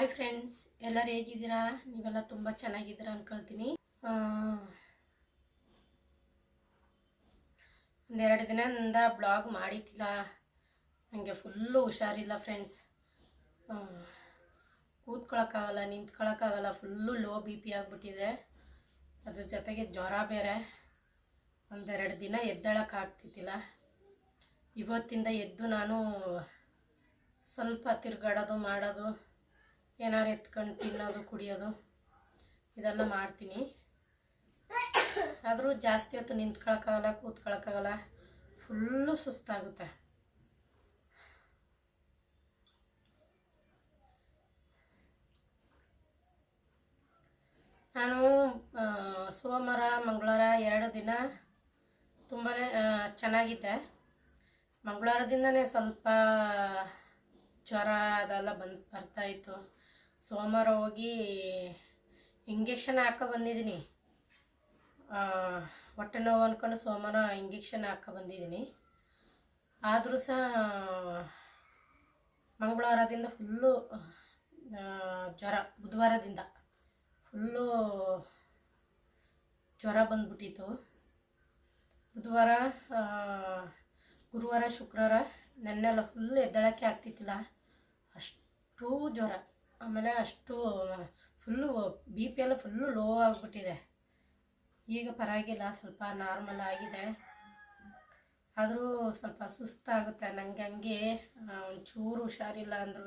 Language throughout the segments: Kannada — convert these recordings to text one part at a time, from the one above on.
ಹಾಯ್ ಫ್ರೆಂಡ್ಸ್ ಎಲ್ಲರೂ ಹೇಗಿದ್ದೀರಾ? ನೀವೆಲ್ಲ ತುಂಬ ಚೆನ್ನಾಗಿದ್ದೀರಾ ಅನ್ಕೊಳ್ತೀನಿ. ಆ, ಒಂದೆರಡು ದಿನದಿಂದ ಬ್ಲಾಗ್ ಮಾಡಿದ್ದಿಲ್ಲ. ನನಗೆ ಫುಲ್ಲು ಹುಷಾರಿಲ್ಲ ಫ್ರೆಂಡ್ಸ್ ಕೂತ್ಕೊಳಕ್ಕಾಗಲ್ಲ ನಿಂತ್ಕೊಳಕ್ಕಾಗಲ್ಲ ಫುಲ್ಲು ಲೋ ಬಿ ಪಿ ಆಗಿಬಿಟ್ಟಿದೆ. ಅದ್ರ ಜೊತೆಗೆ ಜ್ವರ ಬೇರೆ. ಒಂದೆರಡು ದಿನ ಎದ್ದೇಳೋಕ್ಕಾಗ್ತಿದ್ದಿಲ್ಲ ಇವತ್ತಿಂದ ಎದ್ದು ನಾನು ಸ್ವಲ್ಪ ತಿರುಗಾಡೋದು ಮಾಡೋದು. ಏನಾರು ಎತ್ಕೊಂಡು ತಿನ್ನೋದು, ಕುಡಿಯೋದು ಇದೆಲ್ಲ ಮಾಡ್ತೀನಿ. ಆದರೂ ಜಾಸ್ತಿ ಹೊತ್ತು ನಿಂತ್ಕೊಳಕ್ಕಾಗಲ್ಲ, ಕೂತ್ಕೊಳಕ್ಕಾಗಲ್ಲ, ಫುಲ್ಲು ಸುಸ್ತಾಗುತ್ತೆ. ನಾನು ಸೋಮವಾರ, ಮಂಗಳವಾರ ಎರಡು ದಿನ ತುಂಬಾ ಚೆನ್ನಾಗಿದ್ದೆ. ಮಂಗಳವಾರದಿಂದನೇ ಸ್ವಲ್ಪ ಜ್ವರ ಅದೆಲ್ಲ ಬಂದು ಬರ್ತಾಯಿತ್ತು ಸೋಮವಾರ ಹೋಗಿ ಇಂಜೆಕ್ಷನ್ ಹಾಕೋ ಬಂದಿದ್ದೀನಿ. ಹೊಟ್ಟೆ ನೋವು ಅಂದ್ಕೊಂಡು ಸೋಮವಾರ ಇಂಜೆಕ್ಷನ್ ಹಾಕೋ ಬಂದಿದ್ದೀನಿ. ಆದರೂ ಸಹ ಮಂಗಳವಾರದಿಂದ ಫುಲ್ಲು ಜ್ವರ, ಬುಧವಾರದಿಂದ ಫುಲ್ಲು ಜ್ವರ ಬಂದ್ಬಿಟ್ಟಿತ್ತು. ಬುಧವಾರ ಗುರುವಾರ, ಶುಕ್ರವಾರ ನೆನ್ನೆಲ್ಲ ಫುಲ್ ಎದ್ದಳಕ್ಕೆ ಆಗ್ತಿತ್ತಿಲ್ಲ. ಅಷ್ಟು ಜ್ವರ. ಆಮೇಲೆ ಅಷ್ಟು ಫುಲ್ಲು ಬಿ ಪಿ ಎಲ್ಲ ಫುಲ್ಲು ಲೋ ಆಗಿಬಿಟ್ಟಿದೆ. ಈಗ ಪರವಾಗಿಲ್ಲ, ಸ್ವಲ್ಪ ನಾರ್ಮಲ್ ಆಗಿದೆ. ಆದರೂ ಸ್ವಲ್ಪ ಸುಸ್ತಾಗುತ್ತೆ. ನನಗೆ ಹಂಗೆ ಒಂಚೂರು ಹುಷಾರಿಲ್ಲ ಅಂದ್ರೂ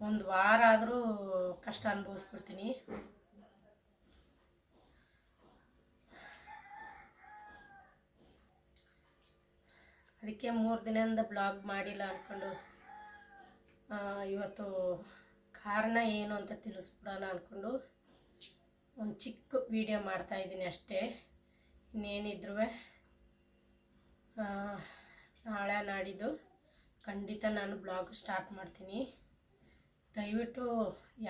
ಒಂದು ವಾರ ಆದರೂ ಕಷ್ಟ ಅನುಭವಿಸ್ಬಿಡ್ತೀನಿ. ಅದಕ್ಕೆ ಮೂರು ದಿನದಿಂದ ಬ್ಲಾಗ್ ಮಾಡಿಲ್ಲ ಅಂದ್ಕೊಂಡು ಇವತ್ತು ಕಾರಣ ಏನು ಅಂತ ತಿಳಿಸ್ಬಿಡೋಣ ಅಂದ್ಕೊಂಡು ಒಂದು ಚಿಕ್ಕ ವಿಡಿಯೋ ಮಾಡ್ತಾ ಇದ್ದೀನಿ ಅಷ್ಟೇ. ಇನ್ನೇನಿದ್ರೂ ನಾಳೆ ನಾಡಿದ್ದು ಖಂಡಿತ ನಾನು ಬ್ಲಾಗ್ ಸ್ಟಾರ್ಟ್ ಮಾಡ್ತೀನಿ. ದಯವಿಟ್ಟು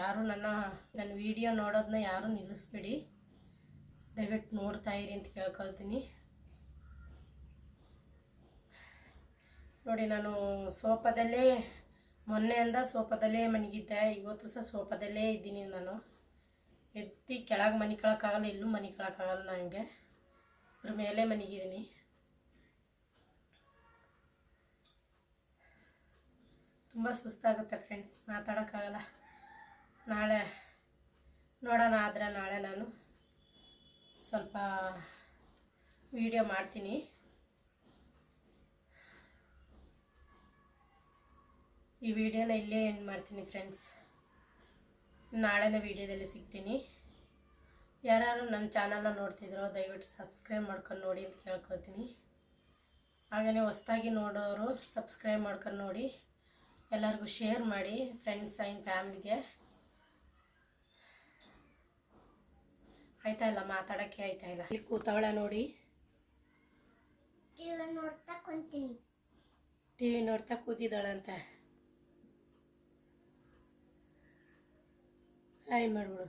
ಯಾರು ನನ್ನ ನನ್ನ ವಿಡಿಯೋ ನೋಡೋದನ್ನ ಯಾರೂ ನಿಲ್ಲಿಸ್ಬೇಡಿ. ದಯವಿಟ್ಟು ನೋಡ್ತಾ ಇರಿ ಅಂತ ಕೇಳ್ಕೊಳ್ತೀನಿ. ನೋಡಿ, ನಾನು ಸೋಫಾದಲ್ಲೇ ಮೊನ್ನೆಯಿಂದ ಸೋಫಾದಲ್ಲೇ ಮನಗಿದ್ದೆ, ಇವತ್ತು ಸಹ ಸೋಫಾದಲ್ಲೇ ಇದ್ದೀನಿ ನಾನು. ಎತ್ತಿ ಕೆಳಗೆ ಮನೆ ಕಳಕ್ಕಾಗಲ್ಲ, ಇಲ್ಲೂ ಮನೆ ಕಳಕ್ಕಾಗಲ್ಲ ನನಗೆ. ಅದ್ರ ಮೇಲೆ ಮನಗಿದ್ದೀನಿ. ತುಂಬ ಸುಸ್ತಾಗುತ್ತೆ ಫ್ರೆಂಡ್ಸ್, ಮಾತಾಡೋಕ್ಕಾಗಲ್ಲ. ನಾಳೆ ನೋಡೋಣ, ಆದರೆ ನಾಳೆ ನಾನು ಸ್ವಲ್ಪ ವಿಡಿಯೋ ಮಾಡ್ತೀನಿ. ಈ ವಿಡಿಯೋನ ಇಲ್ಲೇ ಎಂಡ್ ಮಾಡ್ತೀನಿ ಫ್ರೆಂಡ್ಸ್ ನಾಳೆನ ವಿಡಿಯೋದಲ್ಲಿ ಸಿಗ್ತೀನಿ. ಯಾರು ನನ್ನ ಚಾನಲ್ನ ನೋಡ್ತಿದ್ರೋ ದಯವಿಟ್ಟು ಸಬ್ಸ್ಕ್ರೈಬ್ ಮಾಡ್ಕೊಂಡು ನೋಡಿ ಅಂತ ಕೇಳ್ಕೊಳ್ತೀನಿ. ಹಾಗೆಯೇ ಹೊಸ್ದಾಗಿ ನೋಡೋರು ಸಬ್ಸ್ಕ್ರೈಬ್ ಮಾಡ್ಕೊಂಡು ನೋಡಿ. ಎಲ್ಲರಿಗೂ ಶೇರ್ ಮಾಡಿ ಫ್ರೆಂಡ್ಸ್ ಆ್ಯಂಡ್ ಫ್ಯಾಮ್ಲಿಗೆ ಆಯ್ತಾ ಇಲ್ಲ? ಮಾತಾಡೋಕ್ಕೆ ಆಯ್ತಾ ಇಲ್ಲ? ಇಲ್ಲಿ ಕೂತವಳೆ ನೋಡಿ. ಟಿವಿ ನೋಡ್ತಾ ಕುಂತೀನಿ. ಟಿ ವಿ ನೋಡ್ತಾ ಕೂತಿದ್ದಾಳಂತೆ. ಹಾಯ್ ಮಾಡ್ಬಿಡು